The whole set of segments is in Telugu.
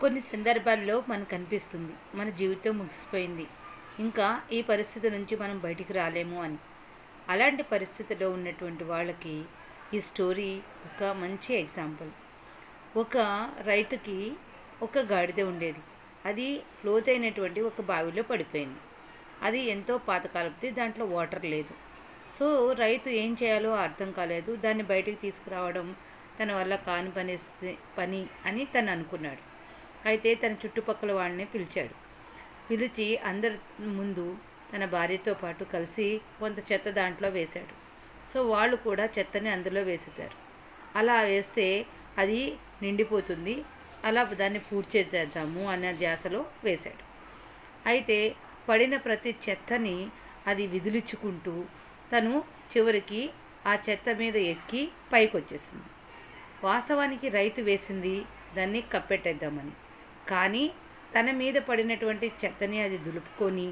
కొన్ని సందర్భాల్లో మనకు అనిపిస్తుంది మన జీవితం ముగిసిపోయింది. ఇంకా ఈ పరిస్థితి నుంచి మనం బయటికి రాలేము అని. అలాంటి పరిస్థితిలో ఉన్నటువంటి వాళ్ళకి ఈ స్టోరీ ఒక మంచి ఎగ్జాంపుల్. ఒక రైతుకి ఒక గాడిద ఉండేది. అది లోతైనటువంటి ఒక బావిలో పడిపోయింది. అది ఎంతో పాతకాలపుది దాంట్లో వాటర్ లేదు. సో రైతు ఏం చేయాలో అర్థం కాలేదు. దాన్ని బయటికి తీసుకురావడం తన వల్ల కాని పని పని అని తను అనుకున్నాడు. అయితే తన చుట్టుపక్కల వాళ్ళని పిలిచాడు. పిలిచి అందరి ముందు తన భార్యతో పాటు కలిసి కొంత చెత్త దాంట్లో వేశాడు. సో వాళ్ళు కూడా చెత్తని అందులో వేసేశారు. అలా వేస్తే అది నిండిపోతుంది. అలా దాన్ని పూర్తి చేసేద్దాము అనే ధ్యాసలో వేశాడు. అయితే పడిన ప్రతి చెత్తని అది విదిలించుకుంటూ తను చివరికి ఆ చెత్త మీద ఎక్కి పైకి వచ్చేసింది వాస్తవానికి రైతు వేసింది దాన్ని కప్పెట్టేద్దామని. కానీ తన మీద పడినటువంటి చెత్తని అది దులుపుకొని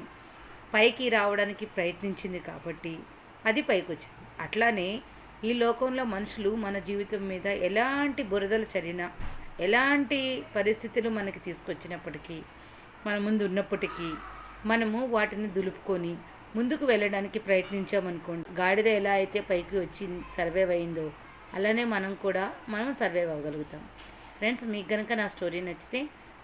పైకి రావడానికి ప్రయత్నించింది కాబట్టి అది పైకి వచ్చింది అట్లానే ఈ లోకంలో మనుషులు మన జీవితం మీద ఎలాంటి బురదలు చరినా ఎలాంటి పరిస్థితులు మనకి తీసుకొచ్చినప్పటికీ మన ముందు ఉన్నప్పటికీ మనము వాటిని దులుపుకొని ముందుకు వెళ్ళడానికి ప్రయత్నించామనుకోండి గాడిద ఎలా అయితే పైకి వచ్చి సర్వైవ్ అయిందో అలానే మనం కూడా మనం సర్వైవ్ అవ్వగలుగుతాం. ఫ్రెండ్స్ మీకు కనుక నా స్టోరీ నచ్చితే